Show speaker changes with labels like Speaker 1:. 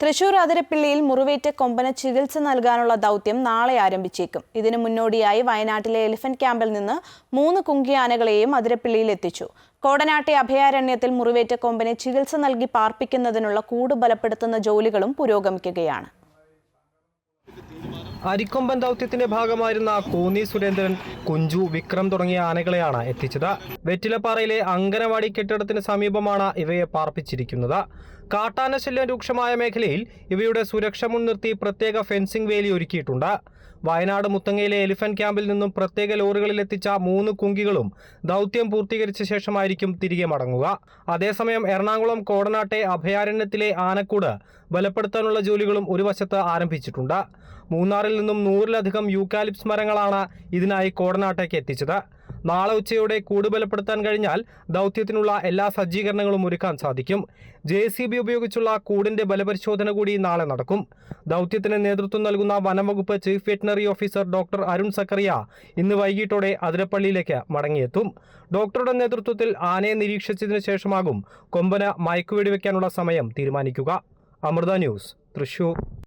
Speaker 1: തൃശൂർ അതിരപ്പിള്ളിയിൽ മുറിവേറ്റ കൊമ്പന് ചികിത്സ നൽകാനുള്ള ദൗത്യം നാളെ ആരംഭിച്ചേക്കും. ഇതിനു മുന്നോടിയായി വയനാട്ടിലെ എലിഫന്റ് ക്യാമ്പിൽ നിന്ന് മൂന്ന് കുങ്കിയാനകളെയും അതിരപ്പിള്ളിയിൽ എത്തിച്ചു. കോടനാട്ടെ അഭയാരണ്യത്തിൽ മുറിവേറ്റ കൊമ്പനെ ചികിത്സ നൽകി പാർപ്പിക്കുന്നതിനുള്ള കൂട് ബലപ്പെടുത്തുന്ന ജോലികളും പുരോഗമിക്കുകയാണ്.
Speaker 2: അരിക്കൊമ്പൻ ദൗത്യത്തിന്റെ ഭാഗമായിരുന്ന കോന്നി സുരേന്ദ്രൻ കുഞ്ചു വിക്രം തുടങ്ങിയ ആനകളെയാണ് എത്തിച്ചത്. വെറ്റിലപ്പാറയിലെ അങ്കനവാടി കെട്ടിടത്തിന് സമീപമാണ് ഇവയെ പാർപ്പിച്ചിരിക്കുന്നത്. കാട്ടാന ശല്യം രൂക്ഷമായ മേഖലയിൽ ഇവയുടെ സുരക്ഷ മുൻനിർത്തി പ്രത്യേക ഫെൻസിംഗ് വേലി ഒരുക്കിയിട്ടുണ്ട്. വയനാട് മുത്തങ്ങയിലെ എലിഫന്റ് ക്യാമ്പിൽ നിന്നും പ്രത്യേക ലോറികളിൽ എത്തിച്ച മൂന്ന് കുങ്കികളും ദൗത്യം പൂർത്തീകരിച്ച ശേഷമായിരിക്കും തിരികെ മടങ്ങുക. അതേസമയം എറണാകുളം കോടനാട്ടെ അഭയാരണ്യത്തിലെ ആനക്കൂട് ബലപ്പെടുത്താനുള്ള ജോലികളും ഒരു വശത്ത് ആരംഭിച്ചിട്ടുണ്ട്. മൂന്നാറിൽ നിന്നും നൂറിലധികം യൂക്കാലിപ്സ് മരങ്ങളാണ് ഇതിനായി കോടനാട്ടേക്ക് എത്തിച്ചത്. നാളെ ഉച്ചയോടെ കൂട് ബലപ്പെടുത്താൻ കഴിഞ്ഞാൽ ദൗത്യത്തിനുള്ള എല്ലാ സജ്ജീകരണങ്ങളും ഒരുക്കാൻ സാധിക്കും. ജെ ഉപയോഗിച്ചുള്ള കൂടിന്റെ ബലപരിശോധന കൂടി നാളെ നടക്കും. ദൗത്യത്തിന് നേതൃത്വം നൽകുന്ന വനംവകുപ്പ് chief veterinary officer doctor Arun Zacharia ഇന്ന് വൈകിട്ടോടെ അതിരപ്പള്ളിയിലേക്ക് മടങ്ങിയെത്തും. ഡോക്ടറുടെ നേതൃത്വത്തിൽ ആനയെ നിരീക്ഷിച്ചതിനു ശേഷമാകും കൊമ്പന് മയക്കുവെടിവെക്കാനുള്ള സമയം തീരുമാനിക്കുക. അമൃത ന്യൂസ് തൃശൂർ.